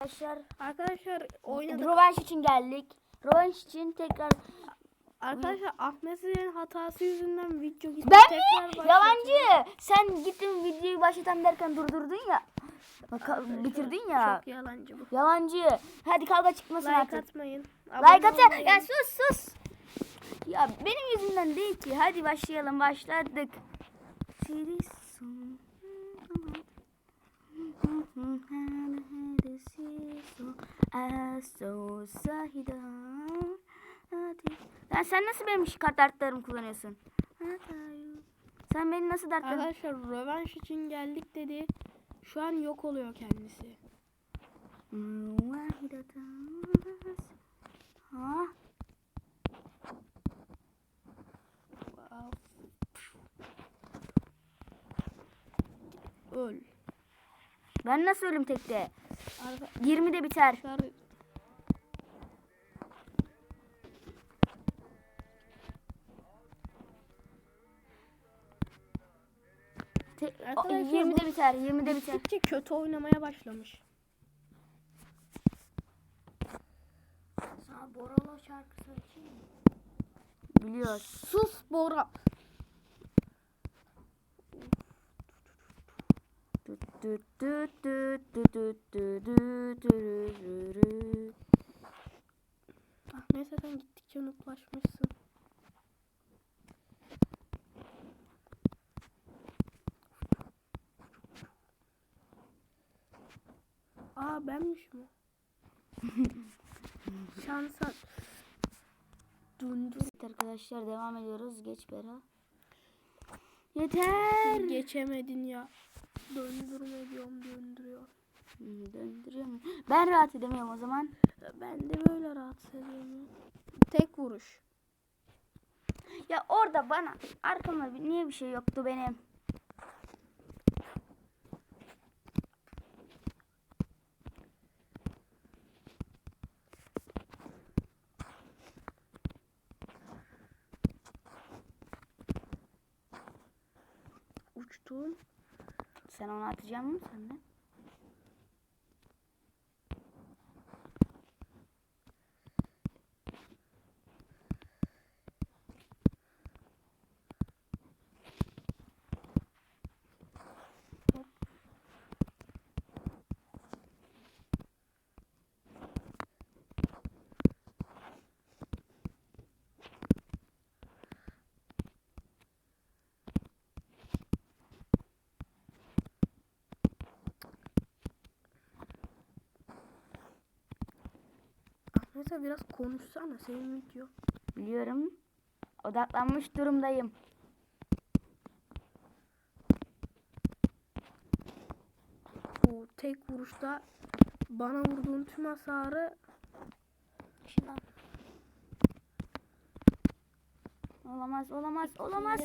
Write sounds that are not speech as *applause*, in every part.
Arkadaşlar Arkadaşlar oynadık. rövanş için geldik. Rövanş için tekrar Arkadaşlar Ahmet'in hatası yüzünden video gitti. ben Tekrar mi? başladı. Yalancı. Sen gittin videoyu başlatan derken durdurdun ya. Bak, bitirdin ya. Çok yalancı bu. Yalancı. Hadi kavga çıkmasın Like artık. atmayın. Like abone at. olmayı- Ya sus sus. Ya benim yüzümden değil ki. Hadi başlayalım. Başladık. Lan sen nasıl benim kart dartlarımı kullanıyorsun? Sen benim nasıl dartlarımı... Arkadaşlar rövanş için geldik dedi. Şu an yok oluyor kendisi. Ha? Öl. Ben nasıl ölüm tekte? Arkadaşlar 20'de biter. Te- o- Arkadaşlar 20'de biter. 20'de biter. gittikçe kötü oynamaya başlamış. Sana Boralo şarkısı açayım mı? Biliyoruz. Sus Bora. Ah, neyse sen gittikçe nutlaşmışsın. Aa benmiş mi? *laughs* Şansa Dundur. Evet arkadaşlar devam ediyoruz. Geç Bera. Yeter. Geçemedin ya. Döndürme diyorum döndürüyor. Hmm, Döndürüyorum. Ben rahat edemiyorum o zaman. Ben de böyle rahatsız ediyorum. Tek vuruş. Ya orada bana arkamda niye bir şey yoktu benim? Uçtum. Sen onu atacağım mı sandın? De? Ahmet'e biraz konuşsana senin video. Biliyorum. Odaklanmış durumdayım. Bu tek vuruşta bana vurduğun tüm hasarı Şuna. Olamaz, olamaz, olamaz.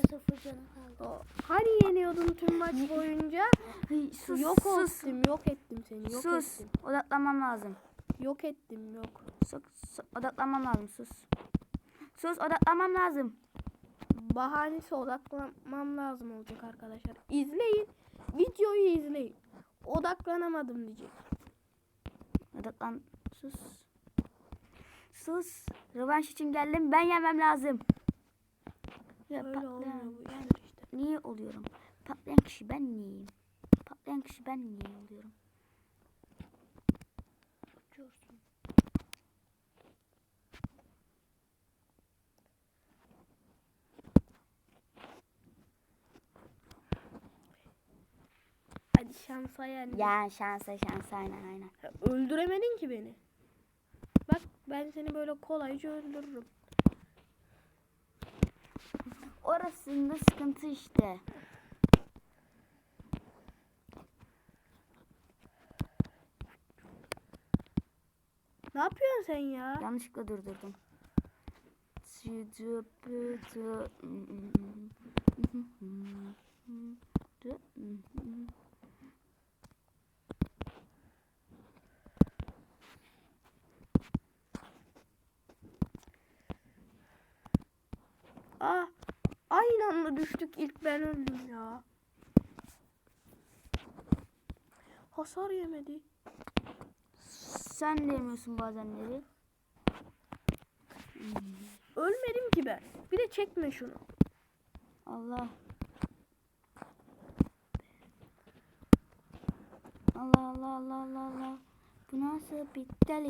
O, hani yeniyordun tüm maç boyunca Ay, sus, yok sus. ettim yok ettim seni yok sus. ettim. Odaklanmam lazım. Yok ettim. Sus, sus, odaklanmam lazım. Sus. Sus, odaklanmam lazım. Bahanesi odaklanmam lazım olacak arkadaşlar. İzleyin. Videoyu izleyin. Odaklanamadım diyecek. Odaklan. Sus. Sus. Rövanş için geldim. Ben yemem lazım. Ya Öyle patlayan- olmuyor bu işte. Niye oluyorum? Patlayan kişi ben niyeyim? Patlayan kişi ben niye oluyorum? Uçuyorsun. Hadi şansa yani. Ya şansa şansa aynen aynen. Öldüremedin ki beni. Bak ben seni böyle kolayca öldürürüm. Orasında sıkıntı işte. Ne yapıyorsun sen ya? Yanlışlıkla durdurdum. Ah, aynı anda düştük ilk ben öldüm ya. Hasar yemedi. Sen demiyorsun bazenleri. Ölmedim ki ben. Bir de çekme şunu. Allah. Allah Allah Allah Allah Allah. Bu nasıl bir deli?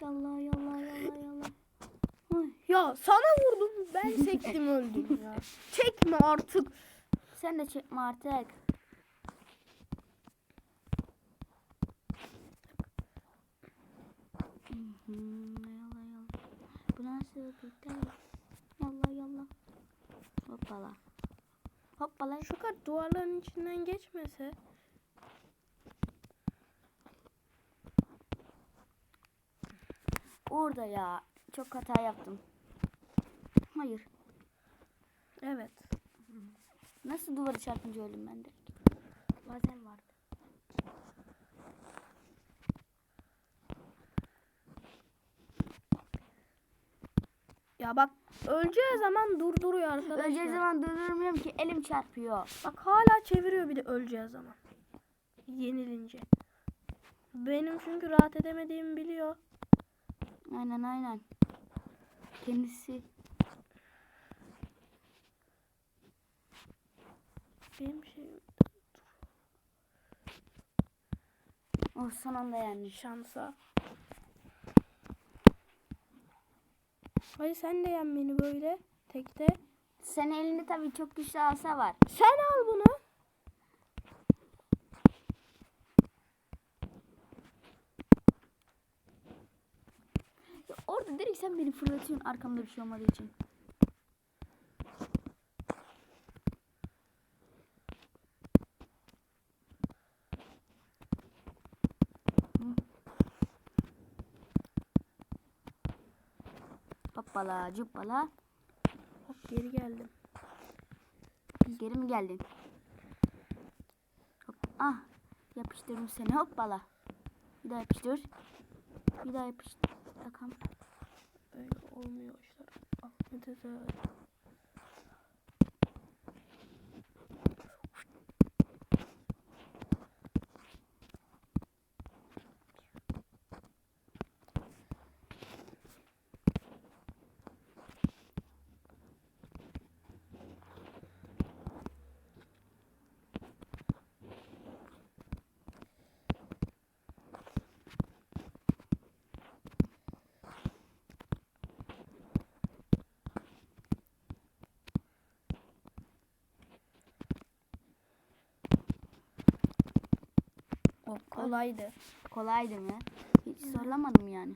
Yallah yallah yallah yallah. Ya sana vurdum ben *laughs* sektim öldüm ya. Çekme artık. Sen de çekme artık. Yallah yallah. Bu nasıl bir? Yallah yallah. Hoppala. Hoppala. Şu kart duvarların içinden geçmese. Orada ya. Çok hata yaptım. Hayır. Evet. Nasıl duvara çarpınca öldüm ben de? Lazer vardı. Ya bak öleceği zaman durduruyor arkadaşlar. Öleceği zaman durdurmuyorum ki elim çarpıyor. Bak hala çeviriyor bir de öleceği zaman. Yenilince. Benim çünkü rahat edemediğimi biliyor. Aynen aynen. Kendisi. Benim şeyim Oh son anda yenmiş. şansa. Hadi sen de yen beni böyle tekte. Sen elinde tabii çok güçlü asa var. Sen al bunu. Ya orada direkt sen beni fırlatıyorsun arkamda bir şey olmadığı için. Hı. Hoppala cuppala. Hop geri geldim. Geri mi geldin? Hop. Ah yapıştırdım seni hoppala. Bir daha yapıştır. Bir daha yapıştır. Bakalım. Böyle olmuyor işler. Ahmet Ezel. O Kolaydı. Kolaydı mı? Hiç zorlamadım yani.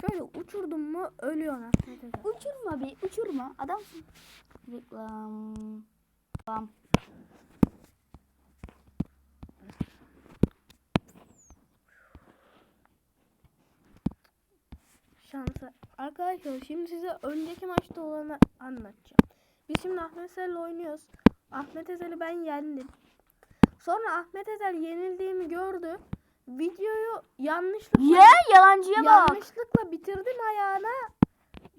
Şöyle uçurdun mu ölüyorsun Ezel. Uçurma bir uçurma adamsın. Reklam. Bam. Şansı. Arkadaşlar şimdi size önceki maçta olanı anlatacağım. Biz şimdi Ahmet Ezel'le oynuyoruz. Ahmet Ezel'i ben yendim. Sonra Ahmet Ezel yenildiğimi gördü. Videoyu yanlışlıkla Ye yalancıya bak. yanlışlıkla bitirdim ayağına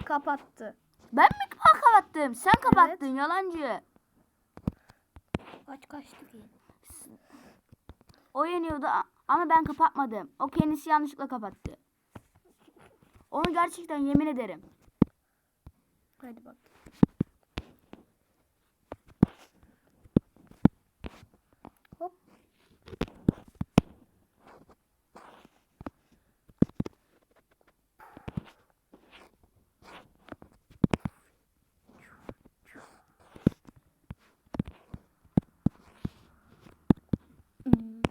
kapattı. Ben mi kapa- kapattım? Sen kapattın yalancı. Kaç kaçtı ki? O yeniyordu ama ben kapatmadım. O kendisi yanlışlıkla kapattı. Onu gerçekten yemin ederim. Hadi bak. Hop. Hmm.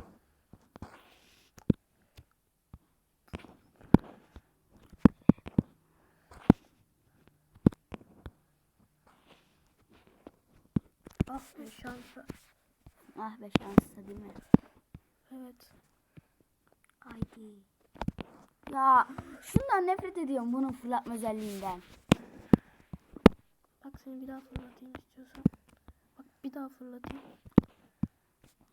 Ah be şansa. Ah be şanslı değil mi? Evet. Haydi. Ya şundan nefret ediyorum bunun fırlatma özelliğinden. Bak seni bir daha fırlatayım istiyorsan. Bak bir daha fırlatayım.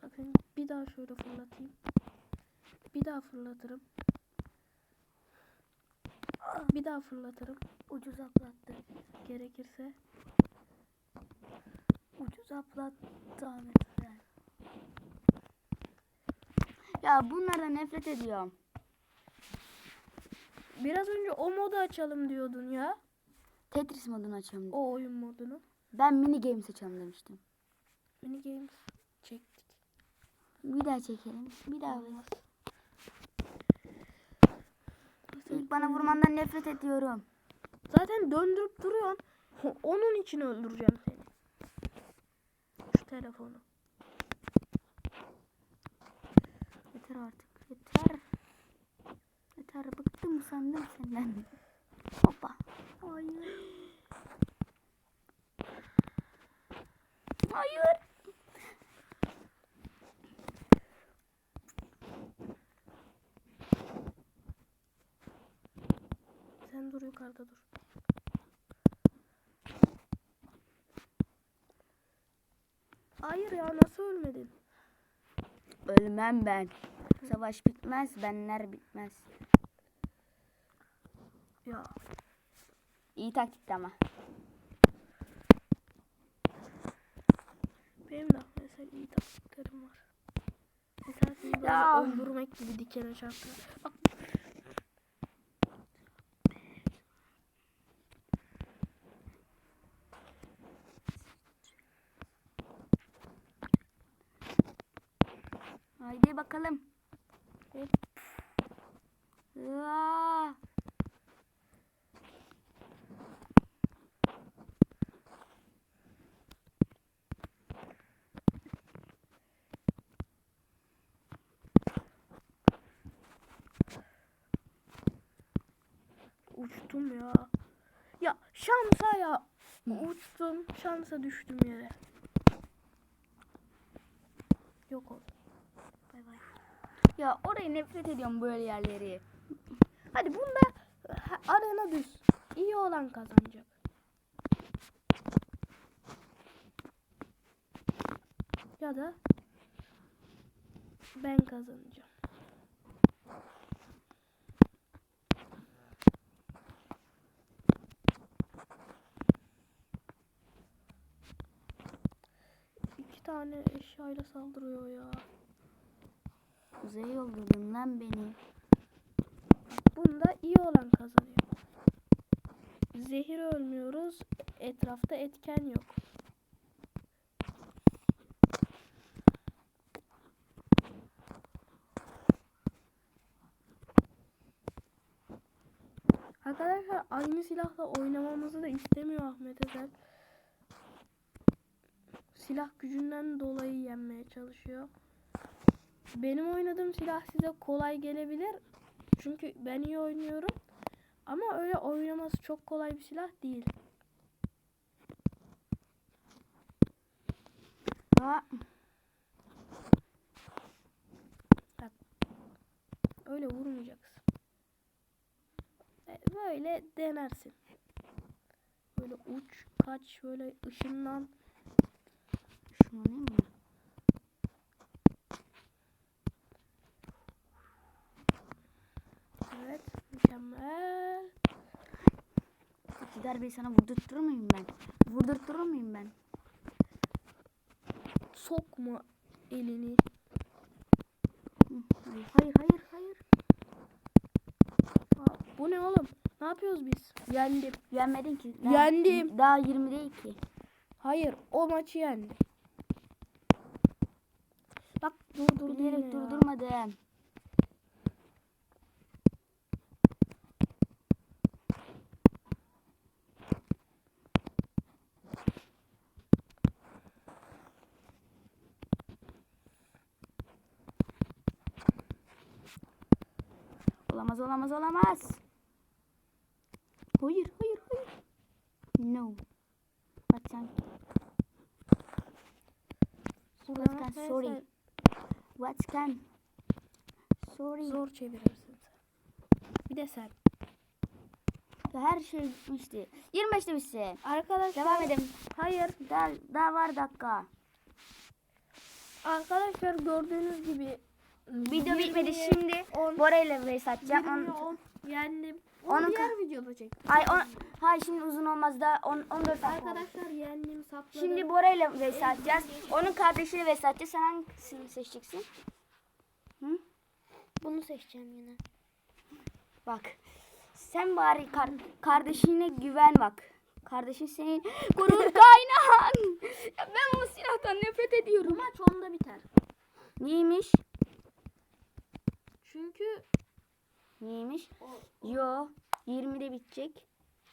Bak seni bir daha şöyle fırlatayım. Bir daha fırlatırım. Bir daha fırlatırım. Ucuz atlattı. Gerekirse. Ucuz atlattı Ahmet. Ya bunlardan nefret ediyorum. biraz önce o modu açalım diyordun ya. Tetris modunu açalım. O oyun modunu. Ben mini games açalım demiştim. Mini games çektik. Bir daha çekelim. Bir daha. İlk bana vurmandan nefret ediyorum. Zaten döndürüp duruyorsun. *laughs* Onun için öldüreceğim seni. Telefonu. Yeter artık. Yeter. Yeter. Bıktım sandım senden. Hoppa. Hayır. Hayır. Sen dur yukarıda dur. Hayır ya nasıl ölmedin? Ölmem ben. Savaş bitmez. Benler bitmez. Ya İyi taktikti ama. benim de mesela iyi taktiklerim var. Mesela seni böyle öldürmek gibi dikene çarptı. Bak Haydi bakalım. Evet. Aa. uçtum ya. Ya şansa ya. Uçtum şansa düştüm yere. Yok oldu. Bay bay. Ya orayı nefret ediyorum böyle yerleri. Hadi bunda arena düz. İyi olan kazanacak. Ya da ben kazanacağım. İki tane eşyayla saldırıyor ya. Uzaya yolladın lan beni. Bunda iyi olan kazanıyor. Zehir ölmüyoruz. Etrafta etken yok. Arkadaşlar aynı silahla oynamamızı da istemiyor Ahmet Ezel. Silah gücünden dolayı yenmeye çalışıyor. Benim oynadığım silah size kolay gelebilir. Çünkü ben iyi oynuyorum. Ama öyle oynaması çok kolay bir silah değil. Aa, Öyle vurmayacaksın. E, Böyle denersin. Böyle uç, kaç, böyle ışınlan. şunu alayım mı? Evet, mükemmel. İki darbeyi sana vurdurtturur muyum ben? Vurdurtturur muyum ben? Sokma elini. Hayır hayır hayır. hayır. Aa, bu ne oğlum? Ne yapıyoruz biz? Yendim. Yenmedin ki. Daha- Yendim. Daha 20 değil ki. Hayır, o maçı yendim. Bak durdurdu Bilerek yine ya. durdurmadım. Olamaz olamaz olamaz. Hayır hayır hayır. No. Can, Buradan what can, sorry. What can. Sorry. Zor çevirirsin sen. Bir de sen. Her şey bitmişti. 25'te bitsin. Arkadaşlar Devam edelim. Hayır. Daha, daha var dakika. Arkadaşlar gördüğünüz gibi Video bitmedi. 20'ye Şimdi Bora ile race atacağım. 20'ye On- 10 yendim. Onu diğer videoda çektim. Ay on, hayır şimdi uzun olmaz da on, 14 dakika. oldu. Arkadaşlar yendim sapladım. Şimdi Bora ile race atacağız. Onun kardeşiyle atacağız. Sen hangisini seçeceksin? Hı? Bunu seçeceğim yine. Bak. Sen bari kar- kardeşine güven bak. Kardeşin senin *gasps* gurur kaynağın. Ya ben bu silahtan nefret ediyorum. Maç onda biter. Neymiş? Çünkü Neymiş? Yo 20'de bitecek.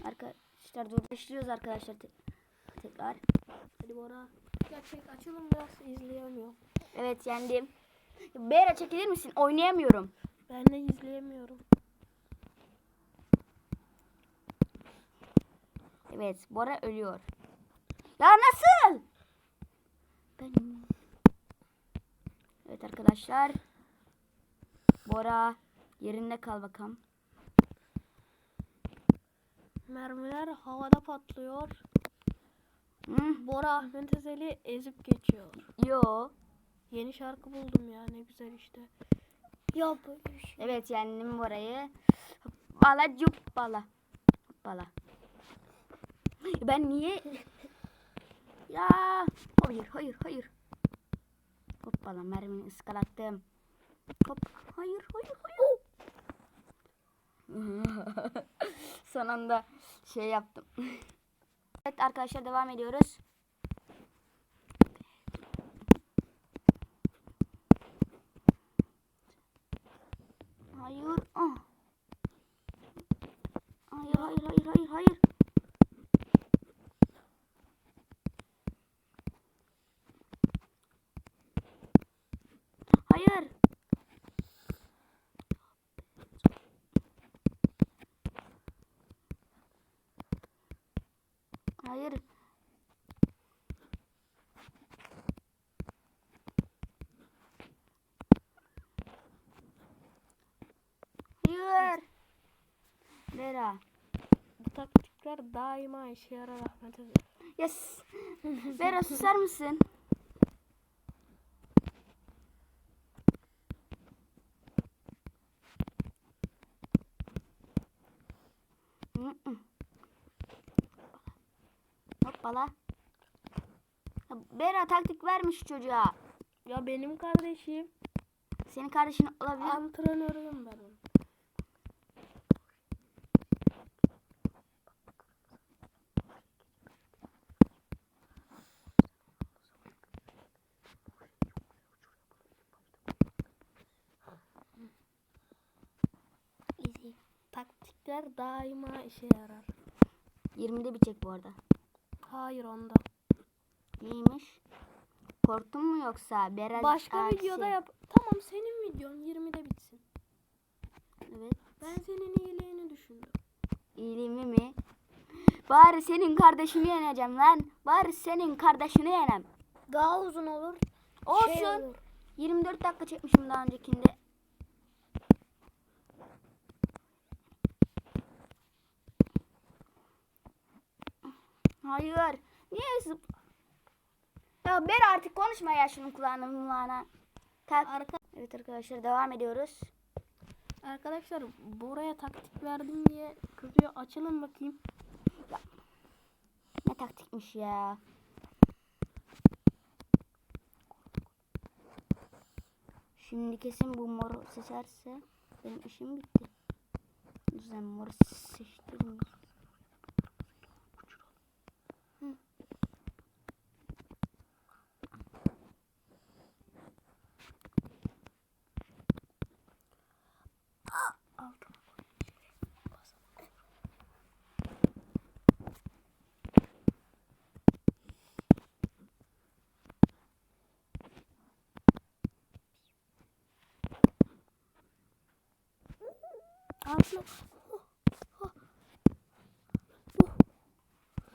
Arkadaşlar dur başlıyoruz arkadaşlar te- tekrar. hadi Bora. Gerçek açılım biraz izleyemiyorum. Evet yendim. Bera çekilir misin? Oynayamıyorum. Ben de izleyemiyorum. Evet Bora ölüyor. Ya nasıl? Ben... Evet arkadaşlar. Bora yerinde kal bakalım. Mermiler havada patlıyor. Hı? Bora Ahmet Ezel'i ezip geçiyor. Yo. Yeni şarkı buldum ya ne güzel işte. Ya böyle şey. Evet yendim Bora'yı. Bala cup bala. Bala. Ben niye? *laughs* Ya. Hayır hayır hayır. Hoppala mermini ıskalattım. Hop. Hayır hayır hayır. *laughs* Son anda şey yaptım. *laughs* evet arkadaşlar devam ediyoruz. Hayır. Ah. Hayır hayır hayır hayır hayır. Hayır. Hayır. Hayır. Vera. Bu taktikler daima işe yarar Ahmet. Yes. Vera susar mısın? Mm-mm. Hoppala. Vera taktik vermiş çocuğa. Ya benim kardeşim Senin kardeşin olabilir. antrenörüyüm ben onun. Easy. Taktikler daima işe yarar. 20'de bitecek bu arada. Hayır onda. Neymiş? Korktun mu yoksa? Biraz Başka aksi. videoda yap. Tamam senin videon 20'de bitsin. Evet. Ben senin iyiliğini düşündüm. İyiliğimi mi? Bari senin kardeşini yeneceğim lan. Bari senin kardeşini yenem. Daha uzun olur. Olsun. Şey olur. 24 dakika çekmişim daha öncekinde. Hayır. Niye zıp... Ya ber artık konuşma ya şunun kulağına mulağına. Tak. Arka Evet arkadaşlar devam ediyoruz. Arkadaşlar buraya taktik verdim diye kızıyor. Açılın bakayım. Ne taktikmiş ya. Şimdi kesin bu moru seçerse benim işim bitti. O yüzden moru seçtim.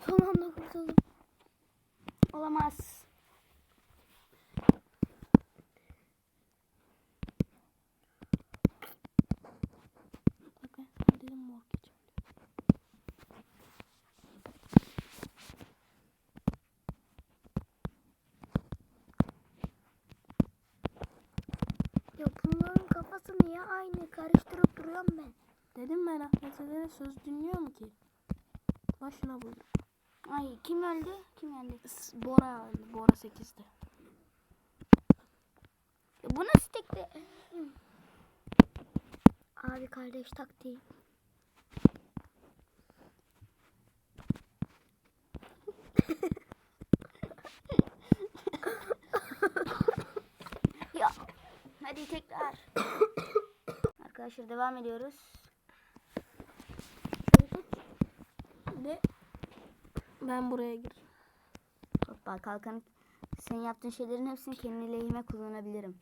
Son anda kurtuldum. Olamaz. Ya bunların kafası niye aynı? Karıştırıp duruyorum ben. Dedim ben Ahmet'e söz dinliyorum ki. Başına buldum. Ay kim öldü? Kim öldü? Bora öldü. Bora 8'di. E, bu nasıl tekti? Abi kardeş taktiği. *laughs* ya. Hadi tekrar. Arkadaşlar devam ediyoruz. Ben buraya gir. Hoppa kalkan. Senin yaptığın şeylerin hepsini kendi lehime kullanabilirim.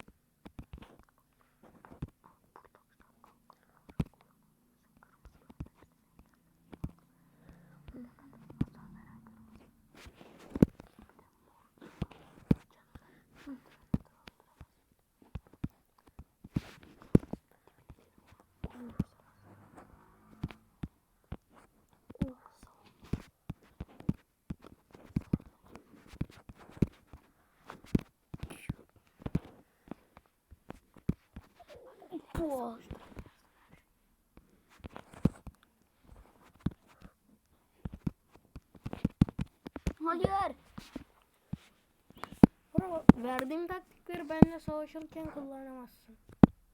Hayır. Bravo. Verdiğim taktikleri benimle savaşırken kullanamazsın.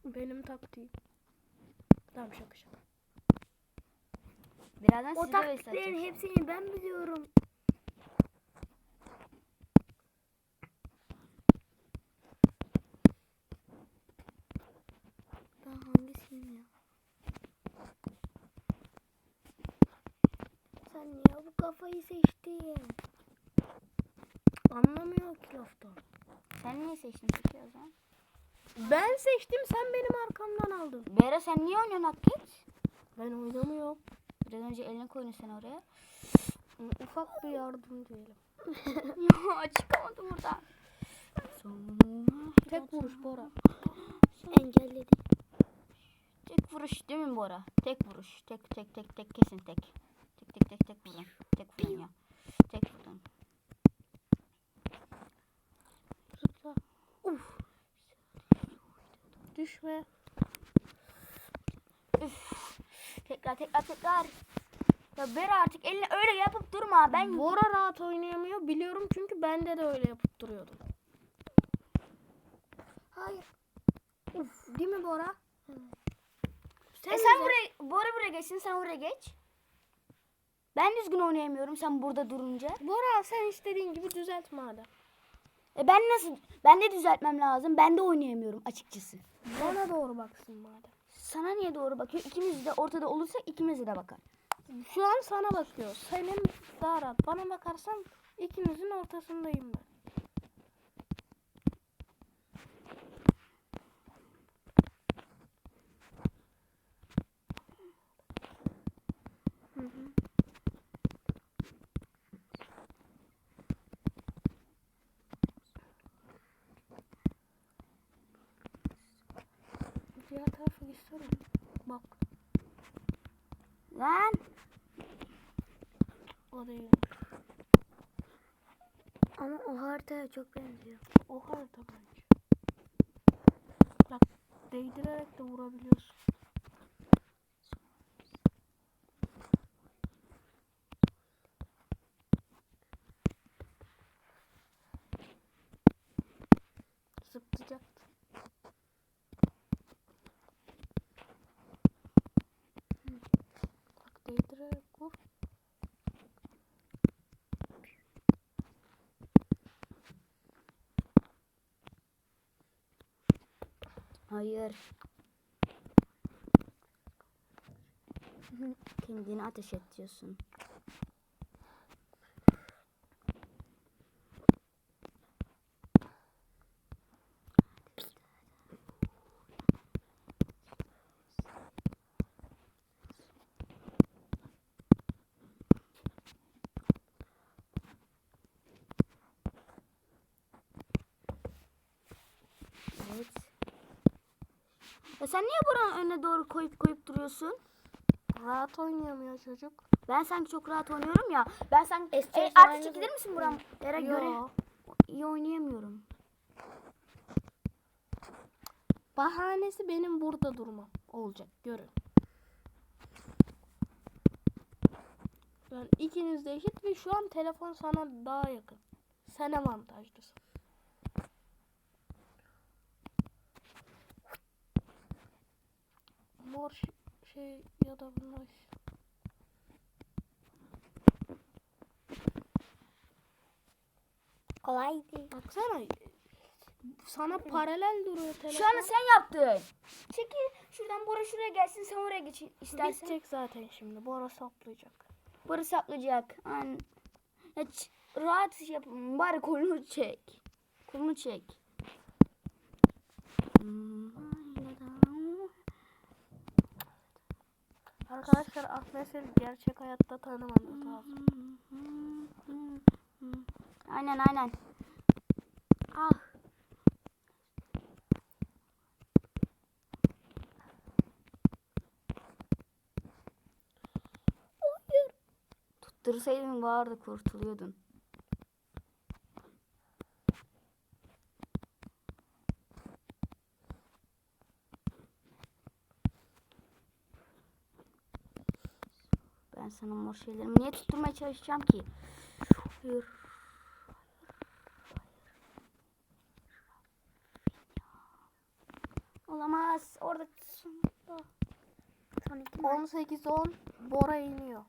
Benim taktiğim. Tamam şaka şaka. Birazdan O taktiklerin hepsini ben biliyorum. Ben hangisiyim ya? Sen niye bu kafayı seçtin? Anlamıyor ki laftan. Sen niye seçtin peki o zaman? Ben seçtim sen benim arkamdan aldın. Bera sen niye oynuyorsun Akit? Ben oynamıyorum. Biraz önce elini koydun sen oraya. Ufak bir yardım diyelim. *laughs* ya çıkamadım buradan. Tek vuruş Bora. Engelledi. Tek vuruş değil mi Bora? Tek vuruş. Tek tek tek tek kesin tek. Tek tek tek vurun ya. Tek vurun. Zıpla. Uf. Düşme. Tekrar tekrar tekrar. Ya Bera artık elini öyle yapıp durma. Ben Bora rahat oynayamıyor biliyorum çünkü bende de öyle yapıp duruyordum. Hayır. Uf. Değil mi Bora? e sen buraya Bora buraya geçsin sen oraya geç. Ben düzgün oynayamıyorum sen burada durunca. Bora sen istediğin gibi düzelt madem. E ben nasıl ben de düzeltmem lazım. Ben de oynayamıyorum açıkçası. Bana doğru baksın madem. Sana niye doğru bakıyor? İkimiz de ortada olursa ikimize de bakar. Şu an sana bakıyor. Senin daha rahat. Bana bakarsan ikinizin ortasındayım ben. Diğer gitsene. Bak Lan o değil. Ama o haritaya çok benziyor. O harita bence. Bak değdirerek de vurabiliyorsun. Zıplayacaktı. Bak değdirerek vur. Hayır. *laughs* Kendini ateş et diyorsun. Evet. Ya sen niye buranın önüne doğru koyup koyup duruyorsun? Rahat oynayamıyor çocuk. Ben sanki çok rahat oynuyorum ya. Ben sanki... Eski E, artık çekilir misin buram? Yere göre. İyi oynayamıyorum. Bahanesi benim burada durmam olacak görün. Ben ikiniz de eşit ve şu an telefon sana daha yakın. Sen avantajlısın. Mor şey ya da bunlar. Kolaydı. Baksana. Sana paralel duruyor telefon. Şu anda sen yaptın. Çekil şuradan Bora şuraya gelsin sen oraya geç istersen. Bitecek zaten şimdi. Bora saplayacak. Bora saplayacak. Aynen. Ya ç- rahat yapın. Bari kolunu çek. Kolunu çek. Arkadaşlar Ahmet Sel gerçek hayatta tanımanız lazım. Aynen aynen. Ah. Hayır. Tuttursaydın vardı kurtuluyordun. Ben sana mor şeylerimi niye tutturmaya çalışacağım ki? Hayır. Olamaz. Orada sonunda. Son iki maç. 18-10 Bora iniyor.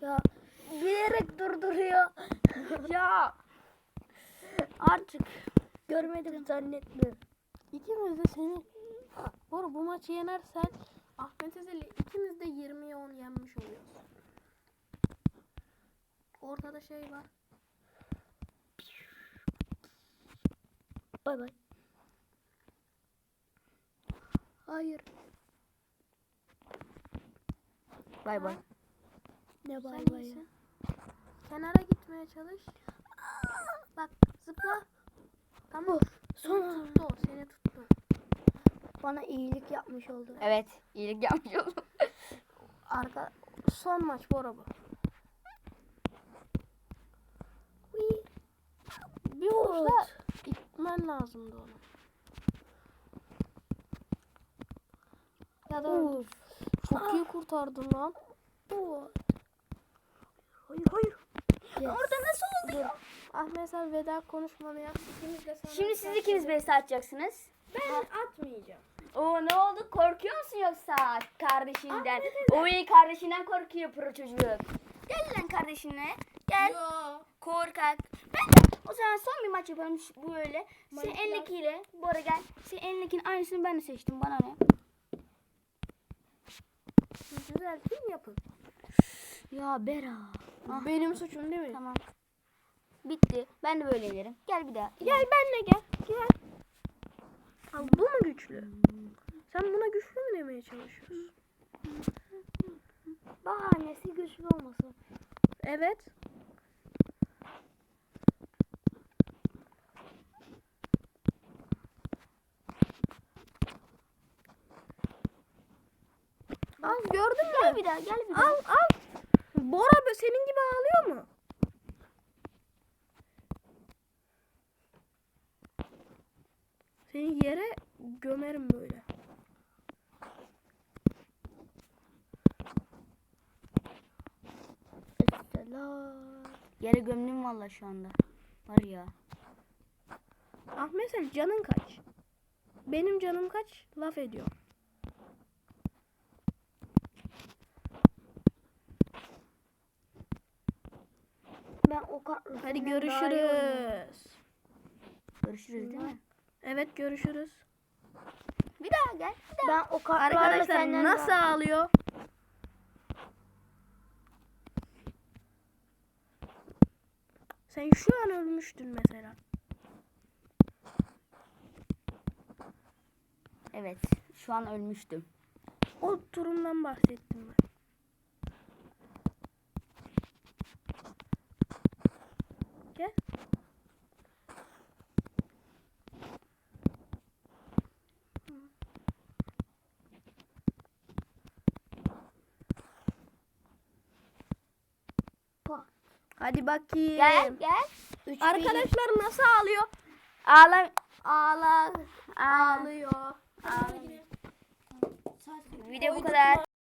Ya bilerek durduruyor. *laughs* ya. Artık. Görmedim zannetmiyorum. İkimiz de seni Bora bu maçı yenersen Ahmet Ezel'i ikimiz de 20'ye 10 yenmiş oluyoruz. Ortada şey var. Bay bay. Hayır. Bay bay. Ne bay bay. Kenara gitmeye çalış. Bak zıpla. Tamam. Son tuttu. Seni tuttu. Bana iyilik yapmış oldu. Evet. iyilik yapmış oldum. *laughs* Arka son maç bu. Bir vuruşla itmen lazımdı onu. Ya da öldür. Çok iyi kurtardın lan. Hayır hayır. Orada nasıl oldu ya? Ahmet sen veda konuşmanı yap. İkimiz de sana Şimdi siz ikiniz beni atacaksınız. Ben atmayacağım. Oo ne oldu? Korkuyor musun yoksa kardeşinden? Oy kardeşinden korkuyor pro çocuk. Gel lan kardeşine. Gel. Yo. Korkak. Ben de o zaman son bir maç yapalım bu öyle. Senin elindekiyle Bora gel. Senin elindekinin aynısını ben de seçtim. Bana ne? Güzel kim yapın? Ya Bera. Ah, Benim suçum değil mi? tamam. Bitti. Ben de böyle inerim. Gel bir daha. Gel benle gel. Gel. Abi bu mu güçlü? Sen buna demeye çalışıyorsun? Bahanesi güçlü olması. Evet. Al gördün mü? Gel bir daha. Gel bir daha. Al al. Bora senin gibi ağlıyor mu? Seni yere gömerim böyle. Yere gömdüm valla şu anda. Var ya. Ahmet sen canın kaç? Benim canım kaç? Laf ediyor. Ben o kartlı. Hadi görüşürüz. Görüşürüz değil mi? Evet görüşürüz. Bir daha gel. Bir daha. Ben o kartlarla Arkadaşlar senden nasıl daha- ağlıyor? Sen şu an ölmüştün mesela. Evet. Şu an ölmüştüm. O turumdan bahsettim ben. Gel. Hadi bakayım. Gel gel. Üç Arkadaşlar nasıl ağlıyor? Ağla. Ağla. Ağla. Ağlıyor. Video bu kadar.